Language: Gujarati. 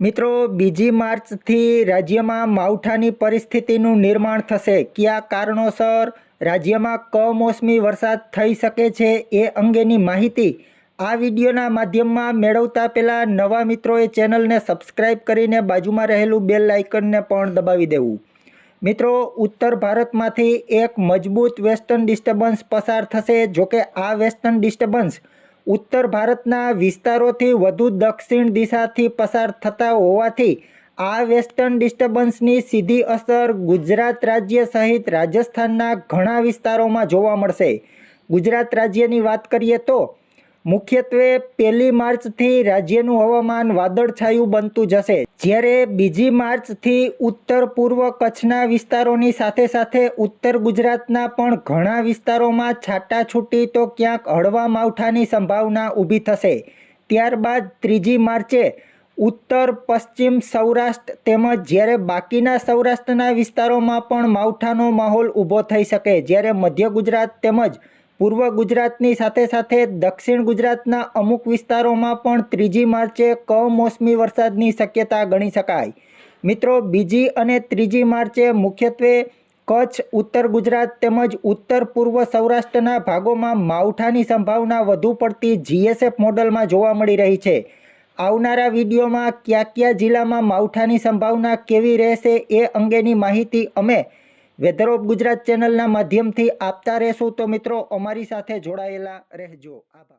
મિત્રો, બીજી માર્ચથી રાજ્યમાં માવઠાની પરિસ્થિતિનું નિર્માણ થશે. કયા કારણોસર રાજ્યમાં કમોસમી વરસાદ થઈ શકે છે એ અંગેની માહિતી આ વિડીયોના માધ્યમમાં મેળવતા પહેલાં નવા મિત્રોએ ચેનલને સબસ્ક્રાઇબ કરીને બાજુમાં રહેલું બેલ આઇકનને પણ દબાવી દેવું. મિત્રો, ઉત્તર ભારતમાંથી એક મજબૂત વેસ્ટર્ન ડિસ્ટર્બન્સ પસાર થશે. જોકે આ વેસ્ટર્ન ડિસ્ટર્બન્સ ઉત્તર ભારતના વિસ્તારોથી વધુ દક્ષિણ દિશાથી પસાર થતા હોવાથી આ વેસ્ટર્ન ડિસ્ટર્બન્સની સીધી અસર ગુજરાત રાજ્ય સહિત રાજસ્થાનના ઘણા વિસ્તારોમાં જોવા મળશે. ગુજરાત રાજ્યની વાત કરીએ તો મુખ્યત્વે પહેલી માર્ચથી રાજ્યનું હવામાન વાદળછાયું બનતું જશે. જ્યારે બીજી માર્ચથી ઉત્તર પૂર્વ કચ્છના વિસ્તારોની સાથે સાથે ઉત્તર ગુજરાતના પણ ઘણા વિસ્તારોમાં છાટાછૂટી તો ક્યાંક હળવા માવઠાની સંભાવના ઊભી થશે. ત્યારબાદ ત્રીજી માર્ચે ઉત્તર, પશ્ચિમ સૌરાષ્ટ્ર તેમજ જ્યારે બાકીના સૌરાષ્ટ્રના વિસ્તારોમાં પણ માવઠાનો માહોલ ઊભો થઈ શકે, જ્યારે મધ્ય ગુજરાત તેમજ પૂર્વ ગુજરાતની સાથે સાથે દક્ષિણ ગુજરાતના અમુક વિસ્તારોમાં પણ ત્રીજી માર્ચે કમોસમી વરસાદની શક્યતા ગણી શકાય. મિત્રો, બીજી અને ત્રીજી માર્ચે મુખ્યત્વે કચ્છ, ઉત્તર ગુજરાત તેમજ ઉત્તર પૂર્વ સૌરાષ્ટ્રના ભાગોમાં માવઠાની સંભાવના વધુ પડતી જીએસએફ મોડલમાં જોવા મળી રહી છે. આવનારા વિડીયોમાં કયા કયા જિલ્લામાં માવઠાની સંભાવના કેવી રહેશે એ અંગેની માહિતી અમે વેધર ઓફ ગુજરાત ચેનલના માધ્યમથી આપતા રહેશું તો મિત્રો અમારી સાથે જોડાયેલા રહેજો. આભાર.